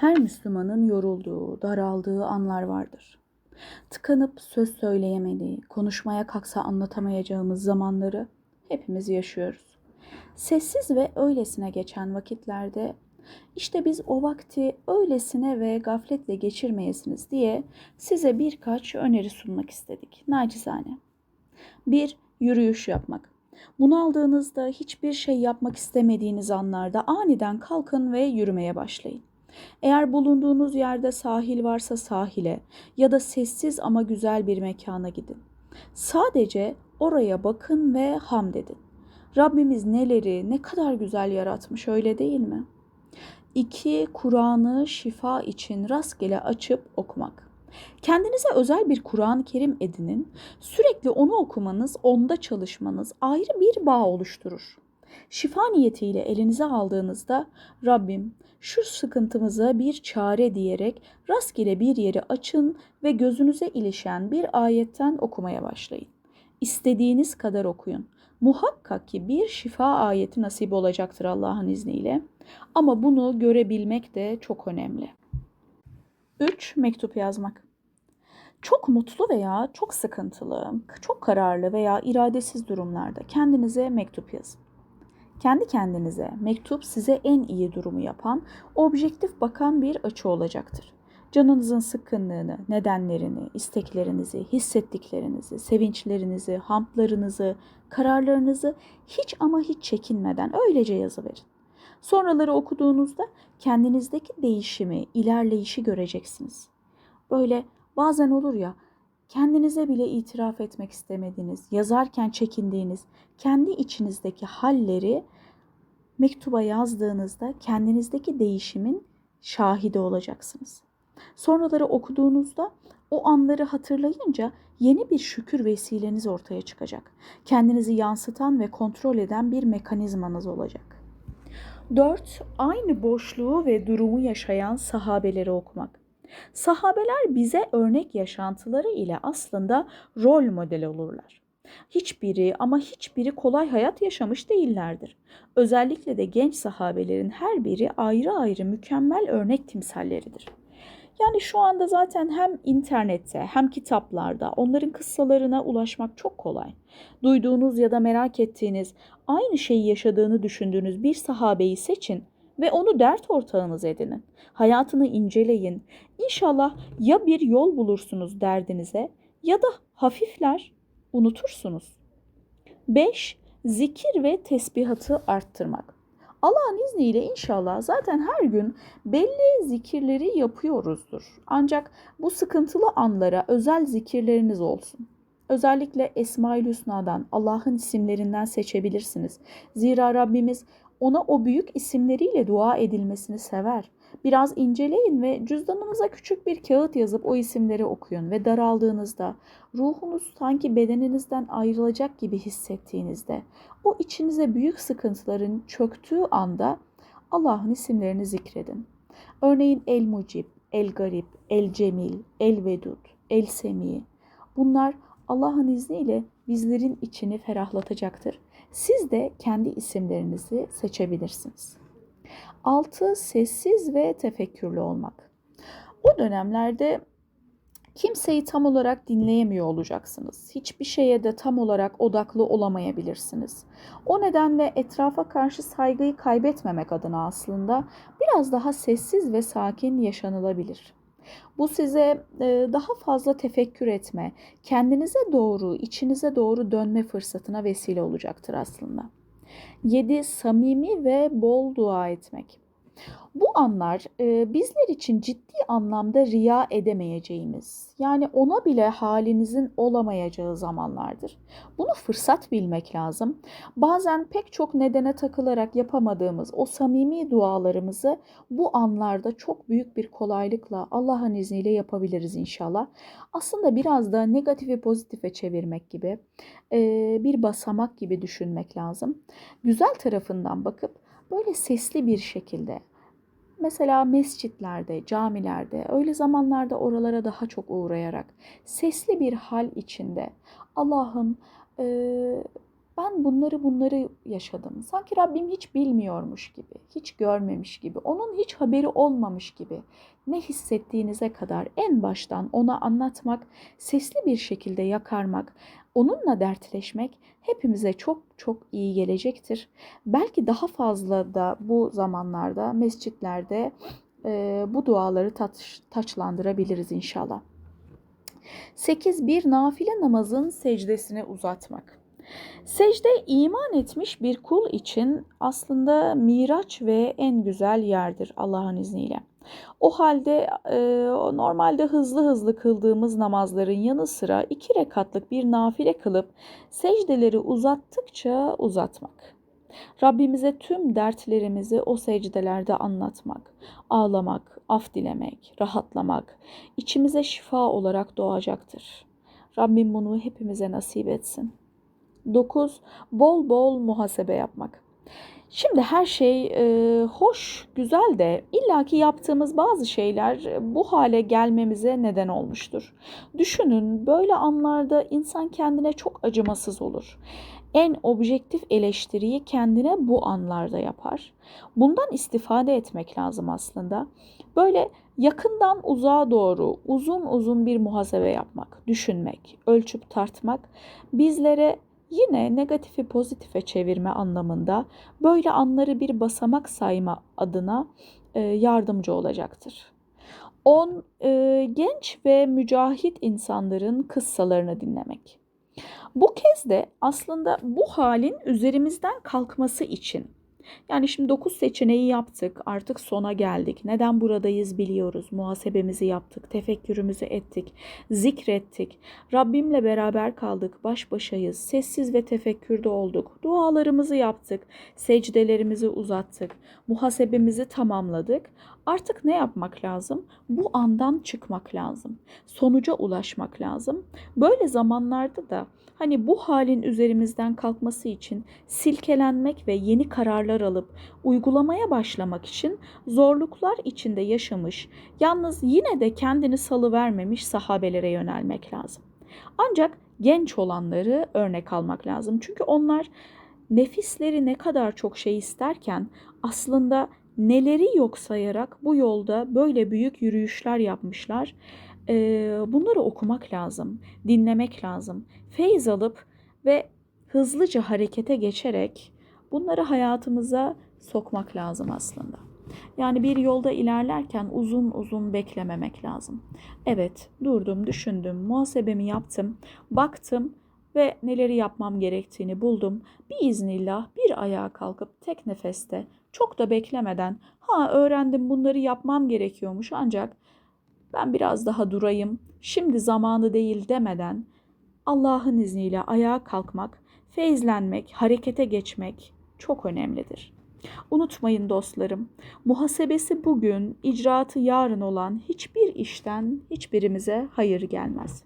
Her Müslümanın yorulduğu, daraldığı anlar vardır. Tıkanıp söz söyleyemediği, konuşmaya kalksa anlatamayacağımız zamanları hepimiz yaşıyoruz. Sessiz ve öylesine geçen vakitlerde işte biz o vakti öylesine ve gafletle geçirmeyesiniz diye size birkaç öneri sunmak istedik. Nacizane. Bir, yürüyüş yapmak. Bunaldığınızda hiçbir şey yapmak istemediğiniz anlarda aniden kalkın ve yürümeye başlayın. Eğer bulunduğunuz yerde sahil varsa sahile ya da sessiz ama güzel bir mekana gidin. Sadece oraya bakın ve hamd edin. Rabbimiz neleri ne kadar güzel yaratmış öyle değil mi? İki, Kur'an'ı şifa için rastgele açıp okumak. Kendinize özel bir Kur'an-ı Kerim edinin. Sürekli onu okumanız, onda çalışmanız ayrı bir bağ oluşturur. Şifa niyetiyle elinize aldığınızda Rabbim şu sıkıntımıza bir çare diyerek rastgele bir yeri açın ve gözünüze ilişen bir ayetten okumaya başlayın. İstediğiniz kadar okuyun. Muhakkak ki bir şifa ayeti nasip olacaktır Allah'ın izniyle. Ama bunu görebilmek de çok önemli. 3. Mektup yazmak. Çok mutlu veya çok sıkıntılı, çok kararlı veya iradesiz durumlarda kendinize mektup yazın. Kendi kendinize mektup size en iyi durumu yapan, objektif bakan bir açı olacaktır. Canınızın sıkkınlığını, nedenlerini, isteklerinizi, hissettiklerinizi, sevinçlerinizi, hamdlarınızı, kararlarınızı hiç ama hiç çekinmeden öylece yazıverin. Sonraları okuduğunuzda kendinizdeki değişimi, ilerleyişi göreceksiniz. Böyle bazen olur ya, kendinize bile itiraf etmek istemediğiniz, yazarken çekindiğiniz, kendi içinizdeki halleri mektuba yazdığınızda kendinizdeki değişimin şahidi olacaksınız. Sonraları okuduğunuzda o anları hatırlayınca yeni bir şükür vesileniz ortaya çıkacak. Kendinizi yansıtan ve kontrol eden bir mekanizmanız olacak. 4. Aynı boşluğu ve durumu yaşayan sahabeleri okumak. Sahabeler bize örnek yaşantıları ile aslında rol model olurlar. Hiçbiri ama hiçbiri kolay hayat yaşamış değillerdir. Özellikle de genç sahabelerin her biri ayrı ayrı mükemmel örnek timsalleridir. Yani şu anda zaten hem internette hem kitaplarda onların kıssalarına ulaşmak çok kolay. Duyduğunuz ya da merak ettiğiniz, aynı şeyi yaşadığını düşündüğünüz bir sahabeyi seçin ve onu dert ortağınız edinin. Hayatını inceleyin. İnşallah ya bir yol bulursunuz derdinize ya da hafifler unutursunuz. 5. Zikir ve tesbihatı arttırmak. Allah'ın izniyle inşallah zaten her gün belli zikirleri yapıyoruzdur. Ancak bu sıkıntılı anlara özel zikirleriniz olsun. Özellikle Esma-ül Hüsna'dan, Allah'ın isimlerinden seçebilirsiniz. Zira Rabbimiz ona o büyük isimleriyle dua edilmesini sever. Biraz inceleyin ve cüzdanınıza küçük bir kağıt yazıp o isimleri okuyun ve daraldığınızda, ruhunuz sanki bedeninizden ayrılacak gibi hissettiğinizde, o içinize büyük sıkıntıların çöktüğü anda Allah'ın isimlerini zikredin. Örneğin El Mucib, El Garip, El Cemil, El Vedud, El Semi. Bunlar Allah'ın izniyle bizlerin içini ferahlatacaktır. Siz de kendi isimlerinizi seçebilirsiniz. 6. Sessiz ve tefekkürlü olmak. O dönemlerde kimseyi tam olarak dinleyemiyor olacaksınız. Hiçbir şeye de tam olarak odaklı olamayabilirsiniz. O nedenle etrafa karşı saygıyı kaybetmemek adına aslında biraz daha sessiz ve sakin yaşanılabilir. Bu size e, daha fazla tefekkür etme, kendinize doğru, içinize doğru dönme fırsatına vesile olacaktır aslında. 7. Samimi ve bol dua etmek. Bu anlar e, bizler için ciddi anlamda riya edemeyeceğimiz, yani ona bile halinizin olamayacağı zamanlardır. Bunu fırsat bilmek lazım. Bazen pek çok nedene takılarak yapamadığımız o samimi dualarımızı bu anlarda çok büyük bir kolaylıkla Allah'ın izniyle yapabiliriz inşallah. Aslında biraz da negatifi pozitife çevirmek gibi, e, bir basamak gibi düşünmek lazım. Güzel tarafından bakıp böyle sesli bir şekilde Mesela mescitlerde, camilerde, öyle zamanlarda oralara daha çok uğrayarak sesli bir hal içinde Allah'ın e, Ben bunları bunları yaşadım. Sanki Rabbim hiç bilmiyormuş gibi, hiç görmemiş gibi, onun hiç haberi olmamış gibi ne hissettiğinize kadar en baştan ona anlatmak, sesli bir şekilde yakarmak, onunla dertleşmek hepimize çok çok iyi gelecektir. Belki daha fazla da bu zamanlarda mescitlerde e, bu duaları taç, taçlandırabiliriz inşallah. 8. Bir nafile namazın secdesini uzatmak. Secde iman etmiş bir kul için aslında miraç ve en güzel yerdir Allah'ın izniyle. O halde e, normalde hızlı hızlı kıldığımız namazların yanı sıra iki rekatlık bir nafile kılıp secdeleri uzattıkça uzatmak. Rabbimize tüm dertlerimizi o secdelerde anlatmak, ağlamak, af dilemek, rahatlamak içimize şifa olarak doğacaktır. Rabbim bunu hepimize nasip etsin. 9. Bol bol muhasebe yapmak. Şimdi her şey e, hoş, güzel de illaki yaptığımız bazı şeyler bu hale gelmemize neden olmuştur. Düşünün böyle anlarda insan kendine çok acımasız olur. En objektif eleştiriyi kendine bu anlarda yapar. Bundan istifade etmek lazım aslında. Böyle yakından uzağa doğru uzun uzun bir muhasebe yapmak, düşünmek, ölçüp tartmak bizlere Yine negatifi pozitife çevirme anlamında böyle anları bir basamak sayma adına e, yardımcı olacaktır. 10. E, genç ve mücahit insanların kıssalarını dinlemek. Bu kez de aslında bu halin üzerimizden kalkması için yani şimdi 9 seçeneği yaptık. Artık sona geldik. Neden buradayız biliyoruz. Muhasebemizi yaptık. Tefekkürümüzü ettik. Zikrettik. Rabbimle beraber kaldık. Baş başayız. Sessiz ve tefekkürde olduk. Dualarımızı yaptık. Secdelerimizi uzattık. Muhasebemizi tamamladık. Artık ne yapmak lazım? Bu andan çıkmak lazım. Sonuca ulaşmak lazım. Böyle zamanlarda da hani bu halin üzerimizden kalkması için silkelenmek ve yeni kararlar alıp uygulamaya başlamak için zorluklar içinde yaşamış, yalnız yine de kendini salıvermemiş sahabelere yönelmek lazım. Ancak genç olanları örnek almak lazım. Çünkü onlar nefisleri ne kadar çok şey isterken aslında neleri yok sayarak bu yolda böyle büyük yürüyüşler yapmışlar. Ee, bunları okumak lazım, dinlemek lazım, feyiz alıp ve hızlıca harekete geçerek bunları hayatımıza sokmak lazım aslında. Yani bir yolda ilerlerken uzun uzun beklememek lazım. Evet, durdum, düşündüm, muhasebemi yaptım, baktım ve neleri yapmam gerektiğini buldum. Bir iznillah bir ayağa kalkıp tek nefeste çok da beklemeden ha öğrendim bunları yapmam gerekiyormuş ancak ben biraz daha durayım şimdi zamanı değil demeden Allah'ın izniyle ayağa kalkmak, feyizlenmek, harekete geçmek çok önemlidir. Unutmayın dostlarım, muhasebesi bugün, icraatı yarın olan hiçbir işten hiçbirimize hayır gelmez.